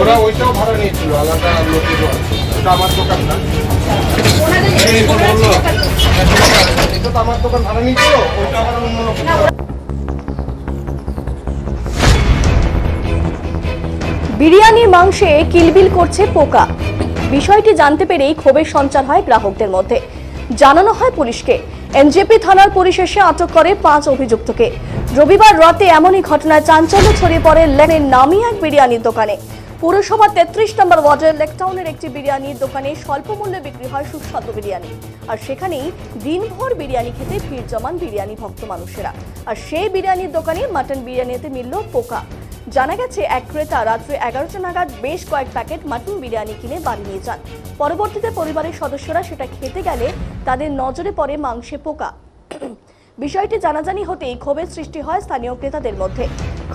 ওরা ওইটাও ভাড়া নিয়েছিল, আলাদা লোকের ওটা আমার দোকান না। বিরিয়ানির মাংসে কিলবিল করছে পোকা। বিষয়টি জানতে পেরেই ক্ষোভের সঞ্চার হয় গ্রাহকদের মধ্যে। জানানো হয় পুলিশকে এনজেপি থানার পরিশেষে আটক করে পাঁচ অভিযুক্তকে। রবিবার রাতে এমনই ঘটনায় চাঞ্চল্য ছড়িয়ে পড়ে লেনের নামি এক বিরিয়ানির দোকানে। পুরসভা তেত্রিশ নম্বর ওয়ার্ডের লেকটাউনের একটি বিরিয়ানির দোকানে স্বল্প মূল্যে বিক্রি হয় সুস্বাদু বিরিয়ানি। আর সেখানেই দিনভর বিরিয়ানি খেতে ভিড় জমান বিরিয়ানি ভক্ত মানুষেরা। আর সেই বিরিয়ানির দোকানে মাটন বিরিয়ানিতে মিলল পোকা। জানা গেছে, এক ক্রেতা রাত্রে এগারোটা নাগাদ বেশ কয়েক প্যাকেট মাটন বিরিয়ানি কিনে বাড়ি নিয়ে যান। পরবর্তীতে পরিবারের সদস্যরা সেটা খেতে গেলে তাদের নজরে পড়ে মাংসে পোকা। বিষয়টি জানাজানি হতেই ক্ষোভের সৃষ্টি হয় স্থানীয় ক্রেতাদের মধ্যে।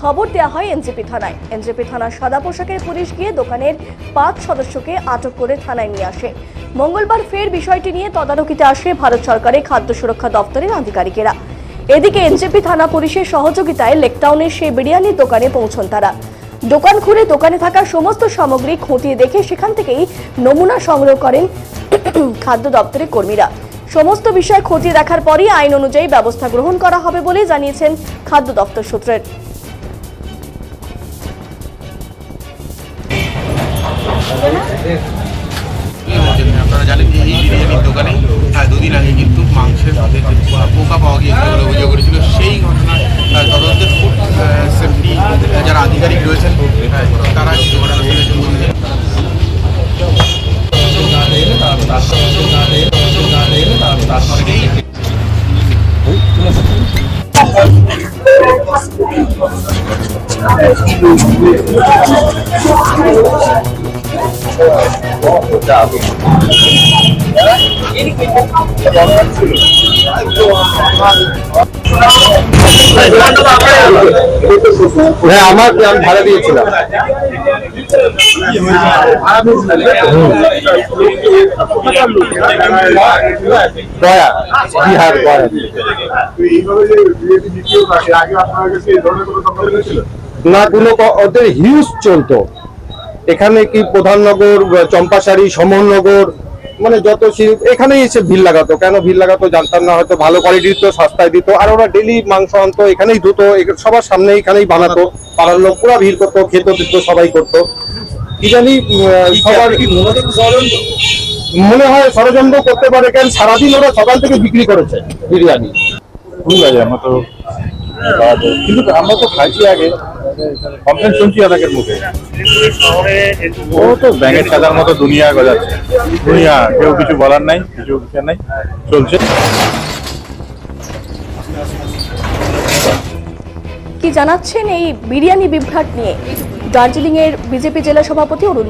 খবর দেওয়া হয় এনজেপি থানায়। এনজেপি থানার সাদা পোশাকের পুলিশ গিয়ে দোকানের পাঁচ সদস্যকে আটক করে থানায় নিয়ে আসে। মঙ্গলবার ফের বিষয়টি নিয়ে তদারকিতে আসে ভারত সরকারের খাদ্য সুরক্ষা দপ্তরের আধিকারিকেরা। এদিকে এনজেপি থানা পুলিশের সহযোগিতায় লেকটাউনের সেই বিরিয়ানির দোকানে পৌঁছন তারা। দোকান খুলে দোকানে থাকা সমস্ত সামগ্রী খতিয়ে দেখে সেখান থেকেই নমুনা সংগ্রহ করেন খাদ্য দপ্তরের কর্মীরা। সমস্ত বিষয় খতিয়ে দেখার পরই আইন অনুযায়ী ব্যবস্থা গ্রহণ করা হবে বলে জানিয়েছেন খাদ্য দপ্তর সূত্রের। আপনারা জানেন দুদিন আগে কিন্তু মাংসের হ্যাঁ আমার আমি ভাড়া দিয়েছিলাম। গয়া বিহার গয়া এইভাবে যে আগে আপনার কাছে এই ধরনের কোনো কমপ্লেন ছিল? না কোনো ওদের হিউজ চলতো। এখানে কি প্রধাননগর চম্পাশাড়ি সমরনগর মানে যত এখানেই এসে ভিড় লাগাতো। কেন ভিড় লাগাতো জানতাম না হয়তো ভালো কোয়ালিটি দিত সস্তায় দিত। আর ওরা ডেলি মাংস আনতো এখানেই ধুতো সবার সামনে এখানেই বানাতো পাড়ার লোক পুরো ভিড় করতো খেতে দিত সবাই করতো। কি জানি সবার মনে হয় ষড়যন্ত্র করতে পারে কেন সারাদিন ওরা সকাল থেকে বিক্রি করেছে বিরিয়ানি। ভুল আছে আমরা তো কিন্তু আমরা তো খাইছি আগে। কমপ্লেন শুনছি অনেকের মুখে। ও তো ব্যাঙের মতো দুনিয়া গজাচ্ছে। দুনিয়া কেউ কিছু বলার নাই কিছু নাই চলছে। কি জানাচ্ছেন এই বিরিয়ানি বিভ্রাট নিয়ে? দার্জিলিং এর বিজেপি জেলা সভাপতি অরুণ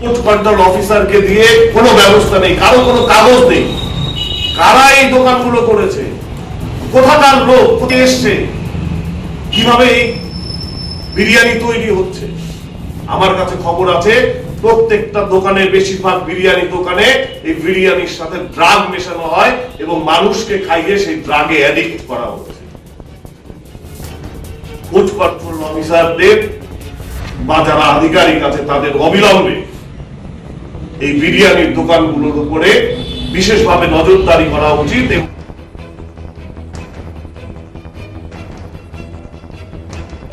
ফুড কন্ট্রোল অফিসারকে দিয়ে কোনো ব্যবস্থা নেই কারও কোনো কাগজ নেই। কারা এই দোকানগুলো করেছে? কোথাকার লোক কোথায় এসছে। কীভাবে এই বিরিয়ানি তৈরি হচ্ছে? আমার কাছে খবর আছে, প্রত্যেকটা দোকানে বেশিরভাগ বিরিয়ানি দোকানে এই বিরিয়ানির সাথে ড্রাগ মেশানো হয় এবং মানুষকে খাইয়ে সেই ড্রাগে অ্যাডিক্ট করা হচ্ছে। ফুড কন্ট্রোল অফিসারদের বা যারা আধিকারিক আছে, তাদের অবিলম্বে এই বিরিয়ানির দোকানগুলোর উপরে বিশেষভাবে নজরদারি করা উচিত এবং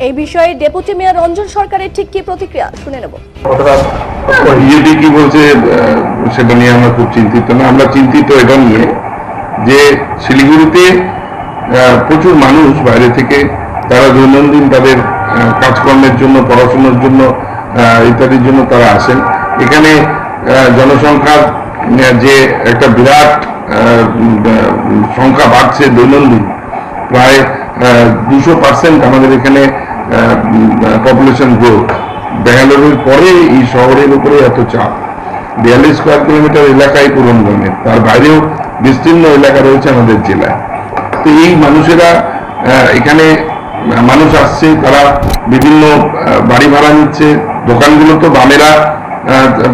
এই বিষয়ে ডেপুটি মেয়র রঞ্জন সরকারের ঠিক কি প্রতিক্রিয়া? শুনে নেব। বিজেপি কি বলছে সেটা নিয়ে আমরা খুব চিন্তিত না। আমরা চিন্তিত এটা নিয়ে যে শিলিগুড়িতে প্রচুর মানুষ বাইরে থেকে তারা দৈনন্দিন তাদের কাজকর্মের জন্য, পড়াশোনার জন্য ইত্যাদির জন্য তারা আসেন। এখানে জনসংখ্যার যে একটা বিরাট সংখ্যা বাড়ছে দৈনন্দিন, প্রায় দুশো পার্সেন্ট আমাদের এখানে পপুলেশন গ্রোথ ব্যাঙ্গালোরের পরে এই শহরের উপরে এত চাপ। বিয়াল্লিশ স্কোয়ার কিলোমিটার এলাকায় পূরণগণের তার বাইরেও বিস্তীর্ণ এলাকা রয়েছে আমাদের জেলায়। তো এই মানুষেরা এখানে মানুষ আসছে, তারা বিভিন্ন বাড়ি ভাড়া নিচ্ছে। দোকানগুলো তো বামেরা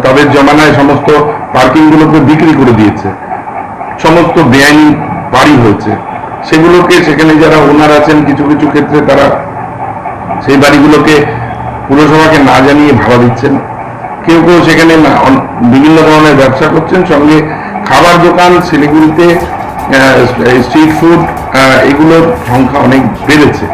তাদের জমানায় সমস্ত পার্কিং গুলোকে বিক্রি করে দিয়েছে। সমস্ত বেআইনি বাড়ি হয়েছে। সেগুলোকে সেখানে যারা ওনার আছেন, কিছু কিছু ক্ষেত্রে তারা সেই বাড়িগুলোকে পুরসভাকে না জানিয়ে ভাড়া দিচ্ছেন। কেউ কেউ সেখানে বিভিন্ন ধরনের ব্যবসা করছেন। সঙ্গে খাবার দোকান, শিলিগুড়িতে স্ট্রিট ফুড এগুলোর সংখ্যা অনেক বেড়েছে।